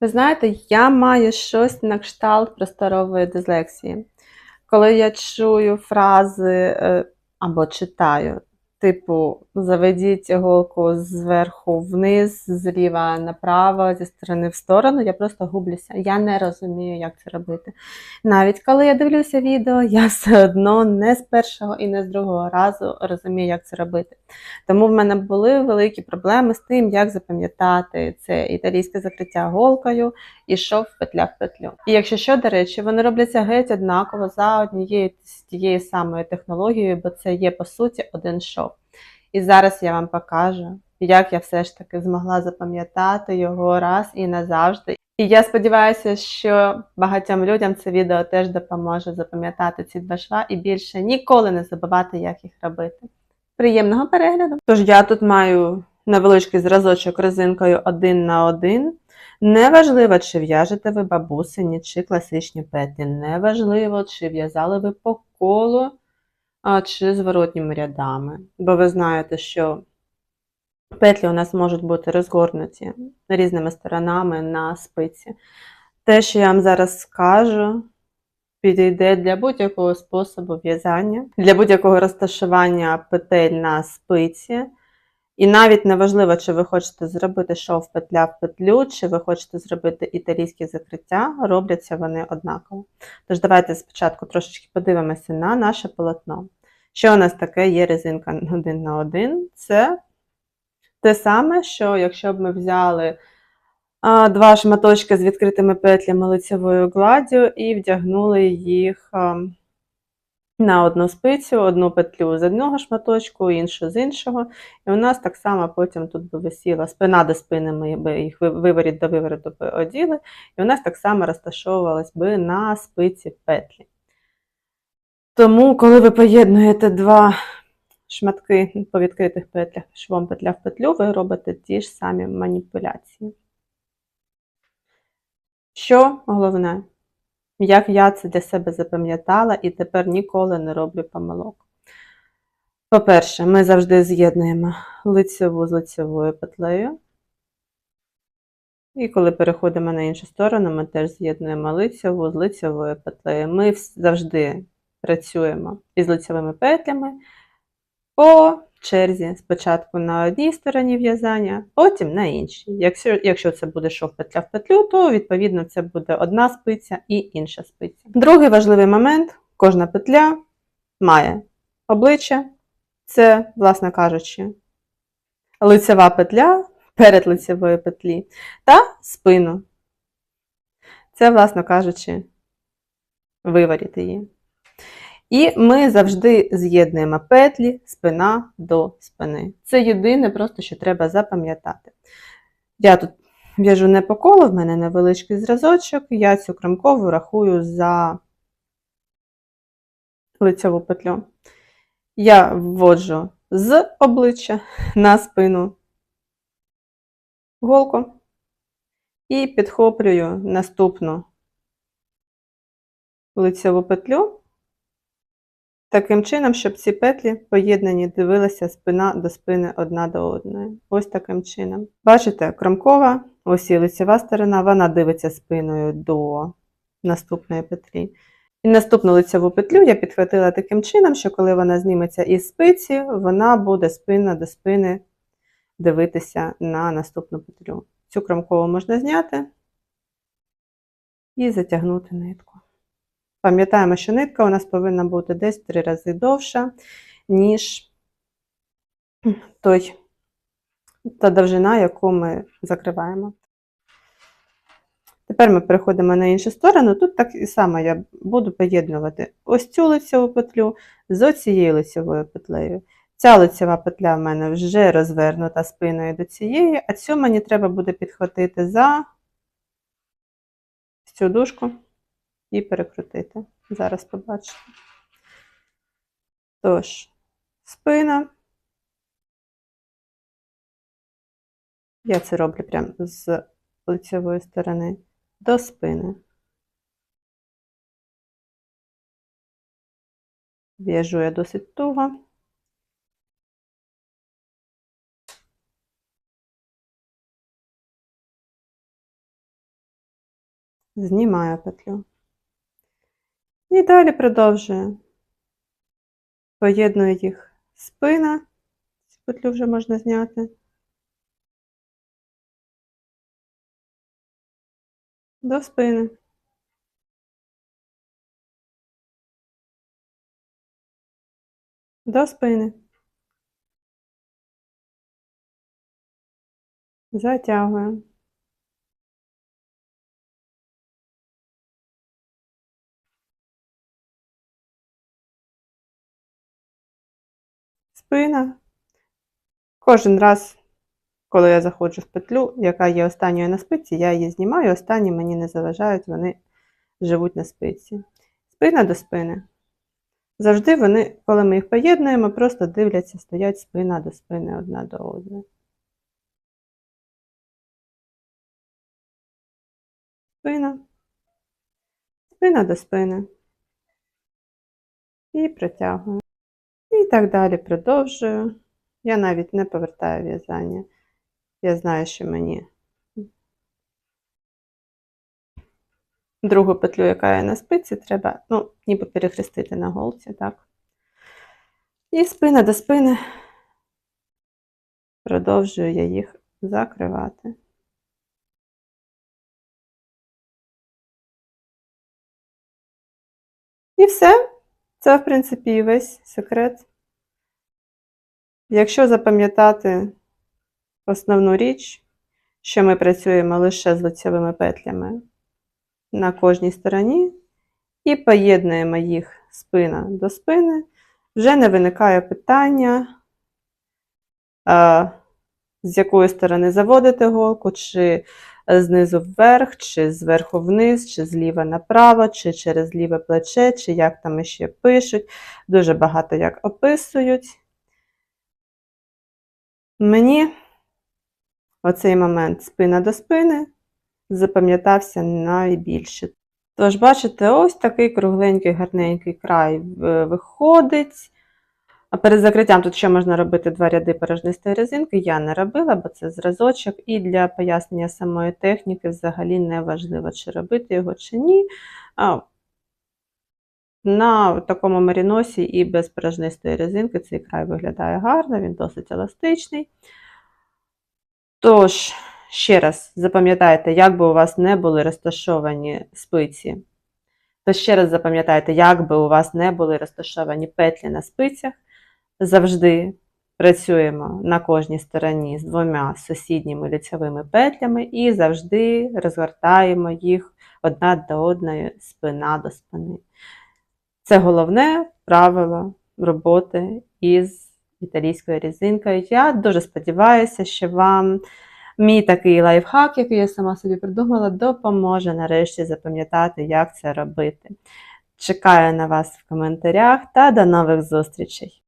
Ви знаєте, я маю щось на кшталт просторової дислексії. Коли я чую фрази е, або читаю, типу, заведіть голку зверху вниз, зліва направо, зі сторони в сторону, я просто гублюся. Я не розумію, як це робити. Навіть коли я дивлюся відео, я все одно не з першого і не з другого разу розумію, як це робити. Тому в мене були великі проблеми з тим, як запам'ятати це італійське закриття голкою і шов петля в петлю. І якщо що, до речі, вони робляться геть однаково за однією з тією самою технологією, бо це є по суті один шов. І зараз я вам покажу, як я все ж таки змогла запам'ятати його раз і назавжди. І я сподіваюся, що багатьом людям це відео теж допоможе запам'ятати ці два шва і більше ніколи не забувати, як їх робити. Приємного перегляду! Тож я тут маю невеличкий зразочок резинкою один на один. Неважливо, чи в'яжете ви бабусині, чи класичні петлі. Неважливо, чи в'язали ви по колу, чи зворотніми рядами. Бо ви знаєте, що петлі у нас можуть бути розгорнуті різними сторонами на спиці. Те, що я вам зараз скажу, підійде для будь-якого способу в'язання, для будь-якого розташування петель на спиці. І навіть не важливо, чи ви хочете зробити шов петля в петлю, чи ви хочете зробити італійське закриття, робляться вони однаково. Тож давайте спочатку трошечки подивимося на наше полотно. Що у нас таке є резинка один на один? Це те саме, що якщо б ми взяли два шматочки з відкритими петлями лицевою гладдю і вдягнули їх а, на одну спицю, одну петлю з одного шматочку, іншу з іншого. І у нас так само потім тут би висіла спина до спини, ми би їх ви- виворіт до вивороту би оділи, і у нас так само розташовувалась би на спиці петлі. Тому, коли ви поєднуєте два шматки по відкритих петлях, швом петля в петлю, ви робите ті ж самі маніпуляції. Що головне? Як я це для себе запам'ятала і тепер ніколи не роблю помилок. По-перше, ми завжди з'єднуємо лицеву з лицевою петлею. І коли переходимо на іншу сторону, ми теж з'єднуємо лицеву з лицевою петлею. Ми завжди працюємо із лицевими петлями по черзі. Спочатку на одній стороні в'язання, потім на іншій. Якщо, якщо це буде шов петля в петлю, то відповідно це буде одна спиця і інша спиця. Другий важливий момент: кожна петля має обличчя, це, власне кажучи, лицева петля перед лицевою петлі та спину. Це, власне кажучи, виворіт її. І ми завжди з'єднуємо петлі спина до спини. Це єдине, просто що треба запам'ятати. Я тут в'яжу не по колу, в мене невеличкий зразочок, я цю кромкову рахую за лицеву петлю. Я вводжу з обличчя на спину голку і підхоплюю наступну лицеву петлю таким чином, щоб ці петлі поєднані дивилися спина до спини одна до одної. Ось таким чином. Бачите, кромкова, ось і лицева сторона, вона дивиться спиною до наступної петлі. І наступну лицеву петлю я підхватила таким чином, що коли вона зніметься із спиці, вона буде спина до спини дивитися на наступну петлю. Цю кромкову можна зняти і затягнути нитку. Пам'ятаємо, що нитка у нас повинна бути десь три рази довша, ніж той, та довжина, яку ми закриваємо. Тепер ми переходимо на іншу сторону. Тут так і само я буду поєднувати ось цю лицеву петлю з оцією лицевою петлею. Ця лицева петля в мене вже розвернута спиною до цієї, а цю мені треба буде підхватити за цю дужку і перекрутити. Зараз побачите. Тож, спина. Я це роблю прямо з лицевої сторони до спини. В'яжу я досить туго. знімаю петлю. І далі продовжую. Поєдную їх спина, цю петлю вже можна зняти. До спини. До спини. Затягуємо. Спина. Кожен раз, коли я заходжу в петлю, яка є останньою на спиці, я її знімаю, останні мені не заважають, вони живуть на спиці. Спина до спини. Завжди вони, коли ми їх поєднуємо, просто дивляться, стоять спина до спини одна до одної. Спина. Спина до спини. І протягую. Так далі продовжую. Я навіть не повертаю в'язання. Я знаю, що мені другу петлю, яка є на спиці, треба, ну, ніби перехрестити на голці, так. І спина до спини. Продовжую я їх закривати. І все. Це, в принципі, весь секрет. Якщо запам'ятати основну річ, що ми працюємо лише з лицевими петлями на кожній стороні, і поєднуємо їх спина до спини, вже не виникає питання, з якої сторони заводити голку, чи знизу вверх, чи зверху вниз, чи зліва направо, чи через ліве плече, чи як там ще пишуть. Дуже багато як описують. Мені оцей момент спина до спини запам'ятався найбільше. Тож, бачите, ось такий кругленький, гарненький край виходить. А перед закриттям тут ще можна робити два ряди порожнистої резинки. Я не робила, бо це зразочок, і для пояснення самої техніки взагалі не важливо, чи робити його, чи ні. На такому маріносі і без порожнистої резинки цей край виглядає гарно, він досить еластичний. Тож, ще раз запам'ятайте, як би у вас не були розташовані спиці, то ще раз запам'ятайте, як би у вас не були розташовані петлі на спицях, завжди працюємо на кожній стороні з двома сусідніми лицевими петлями і завжди розгортаємо їх одна до одної спина до спини. Це головне правило роботи із італійською різинкою. Я дуже сподіваюся, що вам мій такий лайфхак, який я сама собі придумала, допоможе нарешті запам'ятати, як це робити. Чекаю на вас в коментарях та до нових зустрічей!